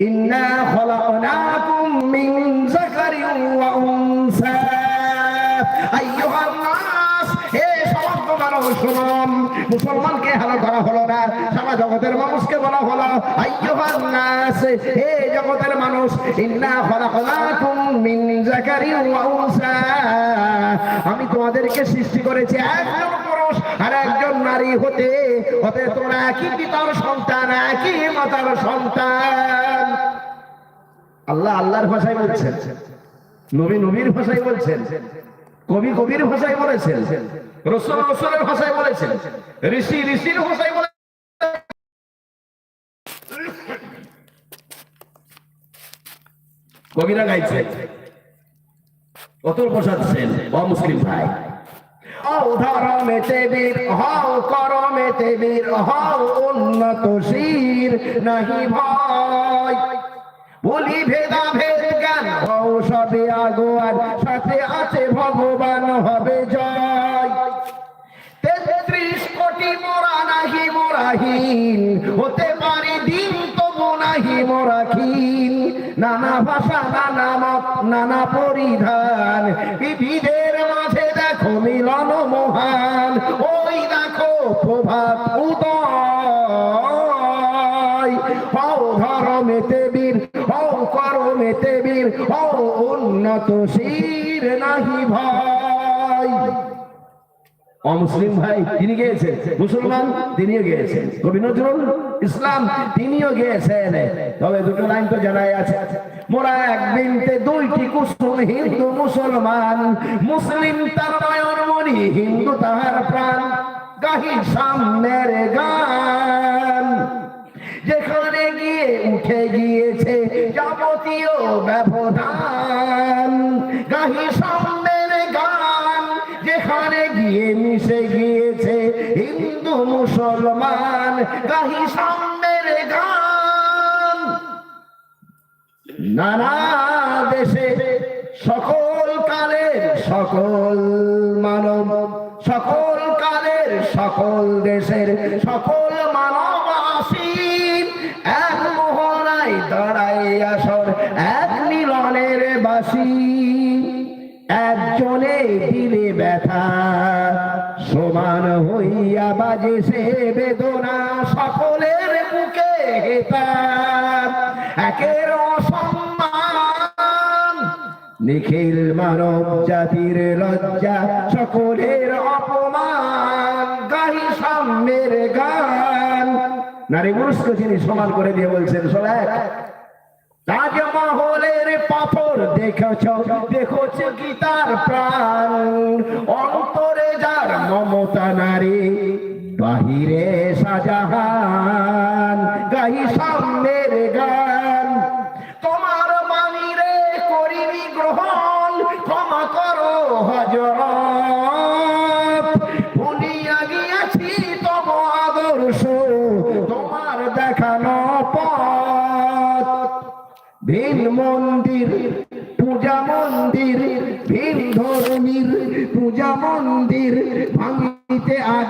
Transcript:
إنا خلقناكم من ذكر وأنثى أيها الناس হে সমস্ত মানুষ শুনুন মুসলমানকে হালাল করা হলো না সারা জগতের মানুষকে বলা হলো আইয়ুহান নাস হে জগতের মানুষ ইন্না খলাকনাকুম মিন যাকারিন ওয়া উনসা আমি তোমাদেরকে সৃষ্টি করেছি একজন পুরুষ আর একজন নারী হতে হতে তোমরা একই পিতার সন্তান একই মাতার সন্তান আল্লাহ আল্লাহর ভাষায় বলছেন। নবী নবীর ভাষায় বলছেন। কবি কবির ভাষায় বলেছেন। রসুল রসুলের ভাষায় বলেছেন। ঋষি ঋষির ভাষায় বলে কবিরা গাইছে। অতুল প্রসাদ সেন অমুসলিম ভাই। ধরমেতে বীর হও উন্নত শির, নাহি ভয়। বলি ভেদা ভেদ জ্ঞান, হও সবে আগোয়ার, সাথে আছে ভগবান, হবে জয়। তেত্রিশ কোটি মোরা নাহি মোরাহীন হতে পারে দিন তবু নাহি মোরাহীন নানা ভাষা, নানা মত, নানা পরিধান, বিবিধের মাঝে দেখো মিলন মহান। ওই দেখো প্রভাত উদয়, হও ধর্মেতে বীর করমেতে বীর উন্নত শির নাহি ভয় অমুসলিম ভাই, তিনি গিয়েছেন। মুসলমান, তিনিও গিয়েছেন। কবি নজরুল ইসলাম, তিনিও গিয়েছেন। তবে দুটো লাইন তো জানাই আছে। মোরা এক দুইটি কুসুম হিন্দু মুসলমান, মুসলিম তার নয়ন মনি হিন্দু তাহার প্রাণ, গাহি সামনের গান। যেখানে গিয়ে উঠে গিয়েছে ব্যবধান। গাহি গান, যেখানে গিয়ে মিশে গিয়েছে হিন্দু মুসলমান। গাহি গান। নানা দেশে সকল কালের সকল মানব, সকল কালের সকল দেশের সকল মানব আসীন এক দাঁড়াই আসর এক মিলনের বাসী। একজনে দিলে ব্যথা, সমান হইয়া বাজে সে বেদনা, সকলের একের অসম্মান, নিখিল মানব জাতির লজ্জা, সকলের অপমান। গাহি সাম্যের গান নারী পুরুষকে তিনি সমান করে দিয়ে বলছেন অন্তরে যার মমতা নারী, বাহিরে সাজাহান গাহি সামনের গান। তোমার বাণীরে করিনি গ্রহণ, ক্ষমা করো হজরত। ভিন মন্দির পূজা মন্দির ভিন ধর্মীর পূজা মন্দির ভাঙিতে আজ